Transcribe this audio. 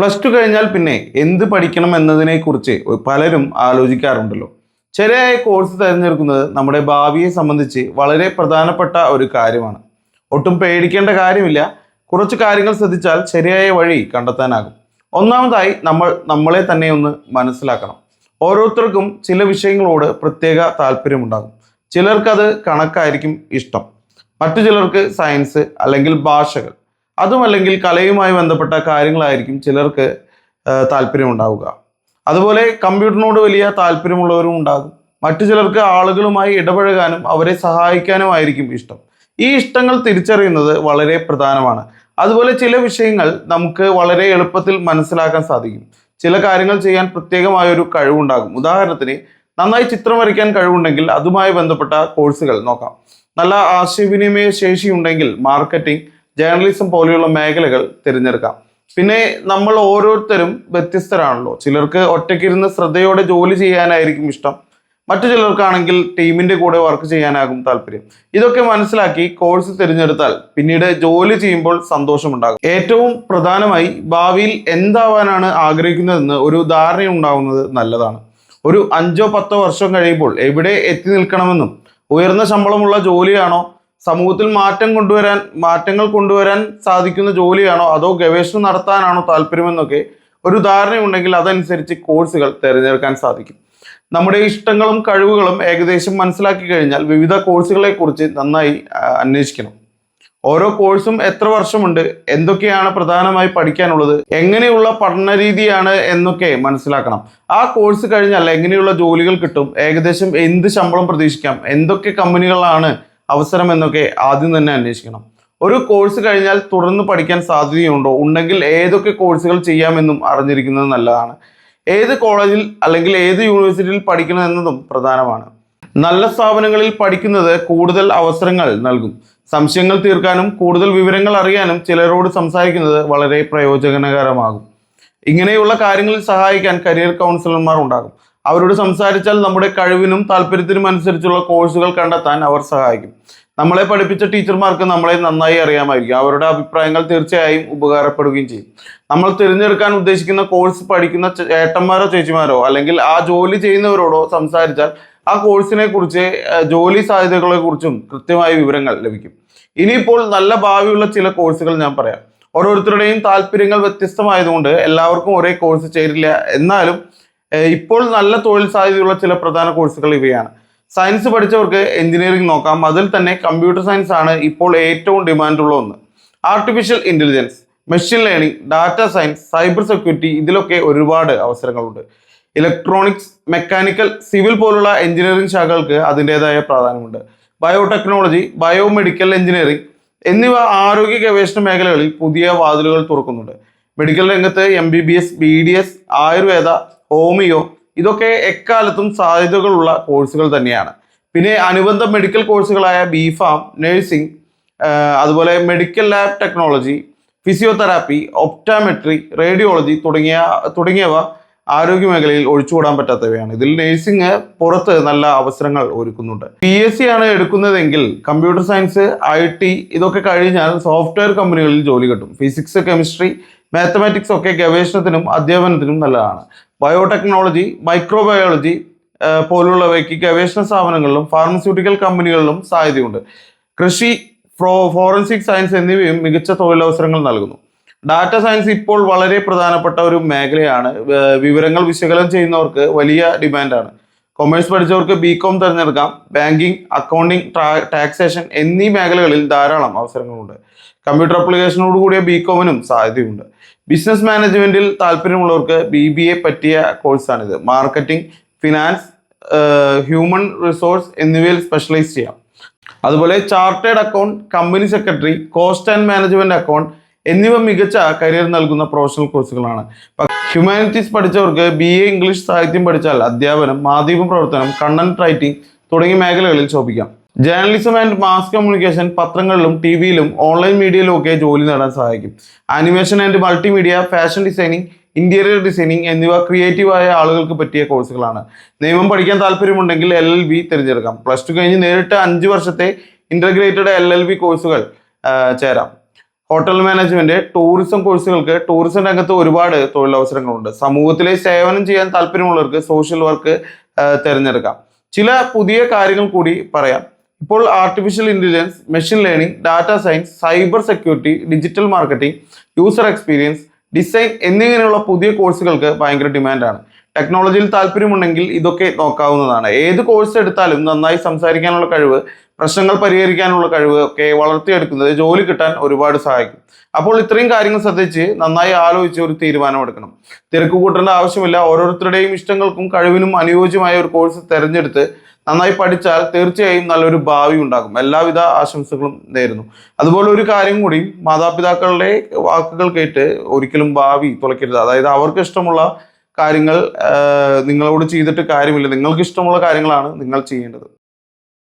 Plus two കഴിഞ്ഞാൽ പിന്നെ എന്ത് പഠിക്കണം എന്നതിനെക്കുറിച്ച് പലരും ആലോചിക്കാറുണ്ടല്ലോ. ശരിയായ കോഴ്സ് തിരഞ്ഞെടുക്കുന്നത് നമ്മുടെ ഭാവിയെ സംബന്ധിച്ച് വളരെ പ്രധാനപ്പെട്ട ഒരു കാര്യമാണ്. ഒട്ടും പേടിക്കേണ്ട കാര്യമില്ല. കുറച്ച് കാര്യങ്ങൾ ശ്രദ്ധിച്ചാൽ ശരിയായ വഴി കണ്ടെത്താനാകും. ഒന്നാമതായി നമ്മൾ നമ്മളെ തന്നെ ഒന്ന് മനസ്സിലാക്കണം. ഓരോരുത്തർക്കും ചില വിഷയങ്ങളോട് പ്രത്യേക താല്പര്യമുണ്ടാകും. ചിലർക്കത് കണക്കായിരിക്കും ഇഷ്ടം. മറ്റു ചിലർക്ക് സയൻസ് അല്ലെങ്കിൽ ഭാഷകൾ. അതുമല്ലെങ്കിൽ കലയുമായി ബന്ധപ്പെട്ട കാര്യങ്ങളായിരിക്കും ചിലർക്ക് താല്പര്യമുണ്ടാവുക. അതുപോലെ കമ്പ്യൂട്ടറിനോട് വലിയ താല്പര്യമുള്ളവരും ഉണ്ടാകും. മറ്റു ചിലർക്ക് ആളുകളുമായി ഇടപഴകാനും അവരെ സഹായിക്കാനുമായിരിക്കും ഇഷ്ടം. ഈ ഇഷ്ടങ്ങൾ തിരിച്ചറിയുന്നത് വളരെ പ്രധാനമാണ്. അതുപോലെ ചില വിഷയങ്ങൾ നമുക്ക് വളരെ എളുപ്പത്തിൽ മനസ്സിലാക്കാൻ സാധിക്കും. ചില കാര്യങ്ങൾ ചെയ്യാൻ പ്രത്യേകമായ ഒരു കഴിവുണ്ടാകും. ഉദാഹരണത്തിന് നന്നായി ചിത്രം വരയ്ക്കാൻ കഴിവുണ്ടെങ്കിൽ അതുമായി ബന്ധപ്പെട്ട കോഴ്സുകൾ നോക്കാം. നല്ല ആശയവിനിമയ ശേഷിയുണ്ടെങ്കിൽ മാർക്കറ്റിംഗ് ജേർണലിസം പോലെയുള്ള മേഖലകൾ തിരഞ്ഞെടുക്കാം. പിന്നെ നമ്മൾ ഓരോരുത്തരും വ്യത്യസ്തരാണല്ലോ. ചിലർക്ക് ഒറ്റയ്ക്കിരുന്ന് ശ്രദ്ധയോടെ ജോലി ചെയ്യാനായിരിക്കും ഇഷ്ടം. മറ്റു ചിലർക്കാണെങ്കിൽ ടീമിന്റെ കൂടെ വർക്ക് ചെയ്യാനാകും താല്പര്യം. ഇതൊക്കെ മനസ്സിലാക്കി കോഴ്സ് തിരഞ്ഞെടുത്താൽ പിന്നീട് ജോലി ചെയ്യുമ്പോൾ സന്തോഷമുണ്ടാകും. ഏറ്റവും പ്രധാനമായി ഭാവിയിൽ എന്താവാനാണ് ആഗ്രഹിക്കുന്നതെന്ന് ഒരു ധാരണ ഉണ്ടാകുന്നത് നല്ലതാണ്. ഒരു അഞ്ചോ പത്തോ വർഷം കഴിയുമ്പോൾ എവിടെ എത്തി നിൽക്കണമെന്നും ഉയർന്ന ശമ്പളമുള്ള ജോലിയാണോ സമൂഹത്തിൽ മാറ്റം കൊണ്ടുവരാൻ മാറ്റങ്ങൾ കൊണ്ടുവരാൻ സാധിക്കുന്ന ജോലിയാണോ? അതോ ഗവേഷണം നടത്താനാണോ താല്പര്യമെന്നൊക്കെ ഒരു ധാരണയുണ്ടെങ്കിൽ അതനുസരിച്ച് കോഴ്സുകൾ തിരഞ്ഞെടുക്കാൻ സാധിക്കും. നമ്മുടെ ഇഷ്ടങ്ങളും കഴിവുകളും ഏകദേശം മനസ്സിലാക്കി കഴിഞ്ഞാൽ വിവിധ കോഴ്സുകളെ കുറിച്ച് നന്നായി അന്വേഷിക്കണം. ഓരോ കോഴ്സും എത്ര വർഷമുണ്ട്? എന്തൊക്കെയാണ് പ്രധാനമായി പഠിക്കാനുള്ളത്? എങ്ങനെയുള്ള പഠന രീതിയാണ് എന്നൊക്കെ മനസ്സിലാക്കണം. ആ കോഴ്സ് കഴിഞ്ഞാൽ എങ്ങനെയുള്ള ജോലികൾ കിട്ടും? ഏകദേശം എന്ത് ശമ്പളം പ്രതീക്ഷിക്കാം? എന്തൊക്കെ കമ്പനികളാണ് അവസരം എന്നൊക്കെ ആദ്യം തന്നെ അന്വേഷിക്കണം. ഒരു കോഴ്സ് കഴിഞ്ഞാൽ തുടർന്ന് പഠിക്കാൻ സാധ്യതയുണ്ടോ? ഉണ്ടെങ്കിൽ ഏതൊക്കെ കോഴ്സുകൾ ചെയ്യാമെന്നും അറിഞ്ഞിരിക്കുന്നത് നല്ലതാണ്. ഏത് കോളേജിൽ അല്ലെങ്കിൽ ഏത് യൂണിവേഴ്സിറ്റിയിൽ പഠിക്കണം എന്നതും പ്രധാനമാണ്. നല്ല സ്ഥാപനങ്ങളിൽ പഠിക്കുന്നത് കൂടുതൽ അവസരങ്ങൾ നൽകും. സംശയങ്ങൾ തീർക്കാനും കൂടുതൽ വിവരങ്ങൾ അറിയാനും ചിലരോട് സംസാരിക്കുന്നത് വളരെ പ്രയോജനകരമാകും. ഇങ്ങനെയുള്ള കാര്യങ്ങളിൽ സഹായിക്കാൻ കരിയർ കൗൺസിലർമാർ ഉണ്ടാകും. അവരോട് സംസാരിച്ചാൽ നമ്മുടെ കഴിവിനും താല്പര്യത്തിനും അനുസരിച്ചുള്ള കോഴ്സുകൾ കണ്ടെത്താൻ അവർ സഹായിക്കും. നമ്മളെ പഠിപ്പിച്ച ടീച്ചർമാർക്ക് നമ്മളെ നന്നായി അറിയാമായിരിക്കും. അവരുടെ അഭിപ്രായങ്ങൾ തീർച്ചയായും ഉപകാരപ്പെടുകയും ചെയ്യും. നമ്മൾ തിരഞ്ഞെടുക്കാൻ ഉദ്ദേശിക്കുന്ന കോഴ്സ് പഠിക്കുന്ന ചേട്ടന്മാരോ ചേച്ചിമാരോ അല്ലെങ്കിൽ ആ ജോലി ചെയ്യുന്നവരോടോ സംസാരിച്ചാൽ ആ കോഴ്സിനെ കുറിച്ച് ജോലി സാധ്യതകളെ കുറിച്ചും കൃത്യമായ വിവരങ്ങൾ ലഭിക്കും. ഇനിയിപ്പോൾ നല്ല ഭാവിയുള്ള ചില കോഴ്സുകൾ ഞാൻ പറയാം. ഓരോരുത്തരുടെയും താല്പര്യങ്ങൾ വ്യത്യസ്തമായതുകൊണ്ട് എല്ലാവർക്കും ഒരേ കോഴ്സ് ചേരില്ല. എന്നാലും ഇപ്പോൾ നല്ല തൊഴിൽ സാധ്യതയുള്ള ചില പ്രധാന കോഴ്സുകൾ ഇവയാണ്. സയൻസ് പഠിച്ചവർക്ക് എഞ്ചിനീയറിംഗ് നോക്കാം. അതിൽ തന്നെ കമ്പ്യൂട്ടർ സയൻസ് ആണ് ഇപ്പോൾ ഏറ്റവും ഡിമാൻഡുള്ള ഒന്ന്. Artificial intelligence machine learning data science cyber security ഇതിലൊക്കെ ഒരുപാട് അവസരങ്ങളുണ്ട്. ഇലക്ട്രോണിക്സ് മെക്കാനിക്കൽ സിവിൽ പോലുള്ള എഞ്ചിനീയറിംഗ് ശാഖകൾക്ക് അതിന്റെതായ പ്രാധാന്യമുണ്ട്. ബയോടെക്നോളജി ബയോമെഡിക്കൽ എഞ്ചിനീയറിംഗ് എന്നിവ ആരോഗ്യ ഗവേഷണ മേഖലകളിൽ പുതിയ വാതിലുകൾ തുറക്കുന്നുണ്ട്. മെഡിക്കൽ രംഗത്ത് M B B S B D S Ayurveda homeo ഇതൊക്കെ എക്കാലത്തും സാധ്യതകളുള്ള കോഴ്സുകൾ തന്നെയാണ്. പിന്നെ അനുബന്ധ മെഡിക്കൽ കോഴ്സുകളായ ബി ഫാം നഴ്സിംഗ് അതുപോലെ medical lab technology physiotherapy optometry radiology തുടങ്ങിയ തുടങ്ങിയവ ആരോഗ്യ മേഖലയിൽ ഒഴിച്ചുകൂടാൻ പറ്റാത്തവയാണ്. ഇതിൽ നഴ്സിംഗ് പുറത്ത് നല്ല അവസരങ്ങൾ ഒരുക്കുന്നുണ്ട്. പി എസ് സി ആണ് എടുക്കുന്നതെങ്കിൽ കമ്പ്യൂട്ടർ സയൻസ് ഐ ടി ഇതൊക്കെ കഴിഞ്ഞാൽ സോഫ്റ്റ്വെയർ കമ്പനികളിൽ ജോലി കിട്ടും. ഫിസിക്സ് കെമിസ്ട്രി മാത്തമാറ്റിക്സ് ഒക്കെ ഗവേഷണത്തിനും അധ്യാപനത്തിനും നല്ലതാണ്. ബയോടെക്നോളജി മൈക്രോബയോളജി പോലുള്ളവയ്ക്ക് ഗവേഷണ സ്ഥാപനങ്ങളിലും ഫാർമസ്യൂട്ടിക്കൽ കമ്പനികളിലും സാധ്യതയുണ്ട്. കൃഷി ഫ്രോ ഫോറൻസിക് സയൻസ് എന്നിവയും മികച്ച തൊഴിലവസരങ്ങൾ നൽകുന്നു. ഡാറ്റ സയൻസ് ഇപ്പോൾ വളരെ പ്രധാനപ്പെട്ട ഒരു മേഖലയാണ്. വിവരങ്ങൾ വിശകലനം ചെയ്യുന്നവർക്ക് വലിയ ഡിമാൻഡാണ് കൊമേഴ്സ് പഠിച്ചവർക്ക് ബി കോം തിരഞ്ഞെടുക്കാം. ബാങ്കിങ് അക്കൗണ്ടിങ് ടാക്സേഷൻ എന്നീ മേഖലകളിൽ ധാരാളം അവസരങ്ങളുണ്ട്. കമ്പ്യൂട്ടർ ആപ്ലിക്കേഷനോട് കൂടിയ ബി കോമിനും സാധ്യതയുണ്ട്. ബിസിനസ് മാനേജ്മെന്റിൽ താല്പര്യമുള്ളവർക്ക് ബി ബി എ പറ്റിയ കോഴ്സാണിത് മാർക്കറ്റിംഗ് ഫിനാൻസ് ഹ്യൂമൻ റിസോഴ്സ് എന്നിവയിൽ സ്പെഷ്യലൈസ് ചെയ്യാം. അതുപോലെ chartered account company secretary cost and management account എന്നിവ മികച്ച കരിയർ നൽകുന്ന പ്രൊഫഷണൽ കോഴ്സുകളാണ് ഹ്യൂമാനിറ്റീസ് പഠിച്ചവർക്ക് ബി എ ഇംഗ്ലീഷ് സാഹിത്യം പഠിച്ചാൽ അധ്യാപനം മാധ്യമ പ്രവർത്തനം കണ്ടന്റ് റൈറ്റിംഗ് തുടങ്ങിയ മേഖലകളിൽ ശോഭിക്കാം. ജേർണലിസം ആൻഡ് മാസ് കമ്മ്യൂണിക്കേഷൻ പത്രങ്ങളിലും ടി വിയിലും ഓൺലൈൻ മീഡിയയിലും ഒക്കെ ജോലി നേടാൻ സഹായിക്കും. Animation and multimedia fashion designing interior designing എന്നിവ ക്രിയേറ്റീവായ ആളുകൾക്ക് പറ്റിയ കോഴ്സുകളാണ് നിയമം പഠിക്കാൻ താല്പര്യമുണ്ടെങ്കിൽ എൽ എൽ ബി തിരഞ്ഞെടുക്കാം. പ്ലസ് ടു കഴിഞ്ഞ് നേരിട്ട് അഞ്ച് വർഷത്തെ ഇന്റഗ്രേറ്റഡ് എൽ എൽ ബി കോഴ്സുകൾ ചേരാം. ഹോട്ടൽ മാനേജ്മെന്റ് ടൂറിസം കോഴ്സുകൾക്ക് ടൂറിസം രംഗത്ത് ഒരുപാട് തൊഴിലവസരങ്ങളുണ്ട്. സമൂഹത്തിലെ സേവനം ചെയ്യാൻ താല്പര്യമുള്ളവർക്ക് സോഷ്യൽ വർക്ക് തിരഞ്ഞെടുക്കാം. ചില പുതിയ കാര്യങ്ങൾ കൂടി പറയാം. ഇപ്പോൾ artificial intelligence machine learning data science cyber security digital marketing user experience design എന്നിങ്ങനെയുള്ള പുതിയ കോഴ്സുകൾക്ക് ഭയങ്കര ഡിമാൻഡാണ് ടെക്നോളജിയിൽ താല്പര്യമുണ്ടെങ്കിൽ ഇതൊക്കെ നോക്കാവുന്നതാണ്. ഏത് കോഴ്സ് എടുത്താലും നന്നായി സംസാരിക്കാനുള്ള കഴിവ് പ്രശ്നങ്ങൾ പരിഹരിക്കാനുള്ള കഴിവ് ഒക്കെ വളർത്തിയെടുക്കുന്നത് ജോലി കിട്ടാൻ ഒരുപാട് സഹായിക്കും. അപ്പോൾ ഇത്രയും കാര്യങ്ങൾ ശ്രദ്ധിച്ച് നന്നായി ആലോചിച്ച് ഒരു തീരുമാനമെടുക്കണം. തിരക്ക് കൂട്ടേണ്ട ആവശ്യമില്ല. ഓരോരുത്തരുടെയും ഇഷ്ടങ്ങൾക്കും കഴിവിനും അനുയോജ്യമായ ഒരു കോഴ്സ് തിരഞ്ഞെടുത്ത് നന്നായി പഠിച്ചാൽ തീർച്ചയായും നല്ലൊരു ഭാവി ഉണ്ടാകും. എല്ലാവിധ ആശംസകളും നേരുന്നു. അതുപോലെ ഒരു കാര്യം കൂടി മാതാപിതാക്കളുടെ വാക്കുകൾ കേട്ട് ഒരിക്കലും ഭാവി തുളയ്ക്കരുത്. അതായത് അവർക്ക് ഇഷ്ടമുള്ള കാര്യങ്ങൾ നിങ്ങളോട് ചെയ്തിട്ട് കാര്യമില്ല. നിങ്ങൾക്ക് ഇഷ്ടമുള്ള കാര്യങ്ങളാണ് നിങ്ങൾ ചെയ്യേണ്ടത്.